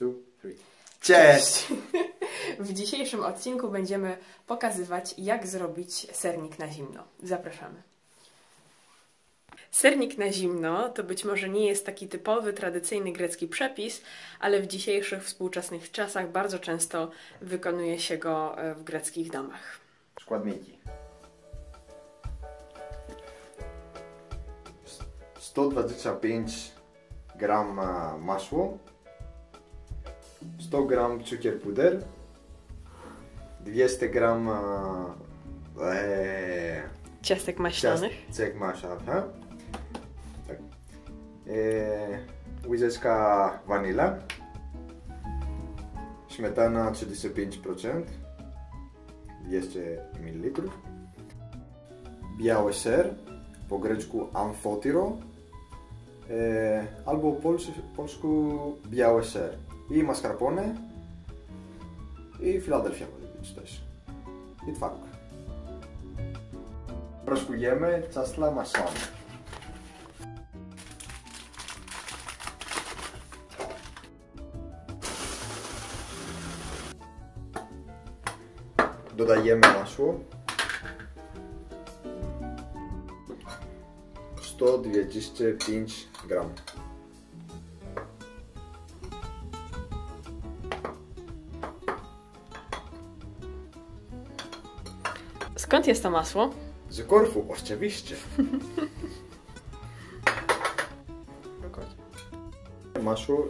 two, three. Cześć! W dzisiejszym odcinku będziemy pokazywać, jak zrobić sernik na zimno. Zapraszamy. Sernik na zimno to być może nie jest taki typowy, tradycyjny grecki przepis, ale w dzisiejszych współczesnych czasach bardzo często wykonuje się go e, w greckich domach. Składniki. 125 gram e, masło, 100 gram cukier puder, 200 gram e, Ciastek maślanych. ciastek maślanych. Tak. E, łyżeczka vanila, śmietana 35%, 200 ml, biały ser, po grecku amfotiro, e, albo po polsku biały ser i mascarpone i Philadelphia może być też i twaróg. Proszkujemy ciastka maślane. Dodajemy masło. 125 gram. Skąd jest to masło? Z Korfu, oczywiście. Masło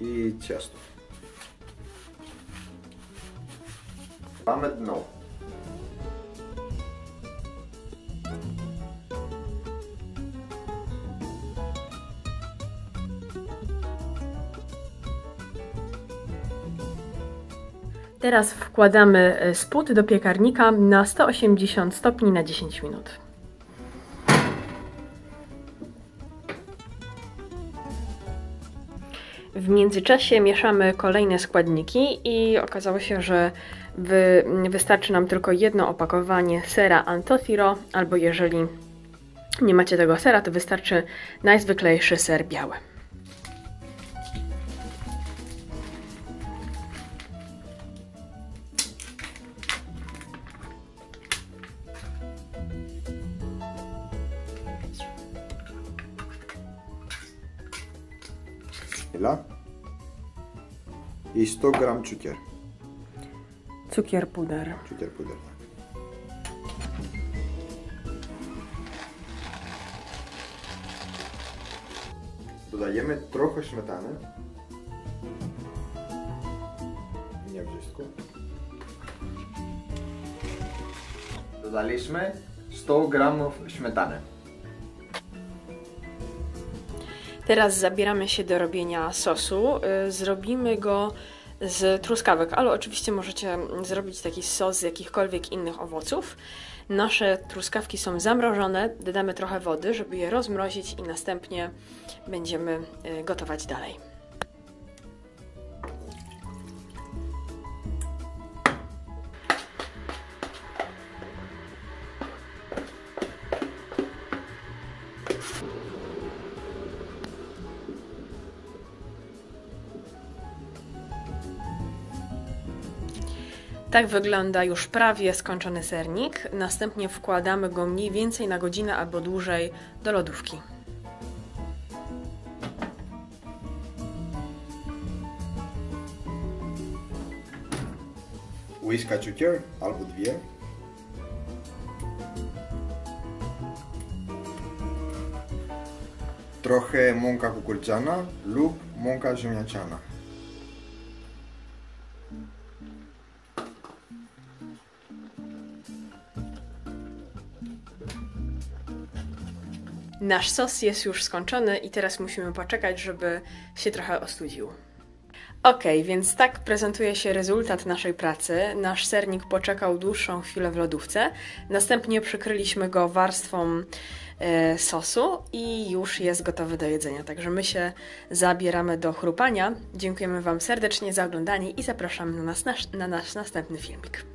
i ciasto. Mamy dno. Teraz wkładamy e, spód do piekarnika na 180 stopni na 10 minut. W międzyczasie mieszamy kolejne składniki i okazało się, że wy, wystarczy nam tylko jedno opakowanie sera Antofiro, albo jeżeli nie macie tego sera, to wystarczy najzwyklejszy ser biały. Η Ιστό γραμμ τσούκερ. Τσούκερ πούντερ. Τσούκερ πούντερ. Ναι. Το δαγέμε. Μια βζεστικό. Θα λύσουμε σμετάνε. Teraz zabieramy się do robienia sosu. Y, Zrobimy go z truskawek, ale oczywiście możecie zrobić taki sos z jakichkolwiek innych owoców. Nasze truskawki są zamrożone, dodamy trochę wody, żeby je rozmrozić i następnie będziemy y, gotować dalej. Tak wygląda już prawie skończony sernik. Następnie wkładamy go mniej więcej na godzinę albo dłużej do lodówki. Łyżka cukier albo dwie. Trochę mąka kukurydziana lub mąka ziemniaczana. Nasz sos jest już skończony i teraz musimy poczekać, żeby się trochę ostudził. Ok, więc tak prezentuje się rezultat naszej pracy. Nasz sernik poczekał dłuższą chwilę w lodówce. Następnie przykryliśmy go warstwą e, sosu i już jest gotowy do jedzenia. Także my się zabieramy do chrupania. Dziękujemy Wam serdecznie za oglądanie i zapraszamy na, nas, na nasz następny filmik.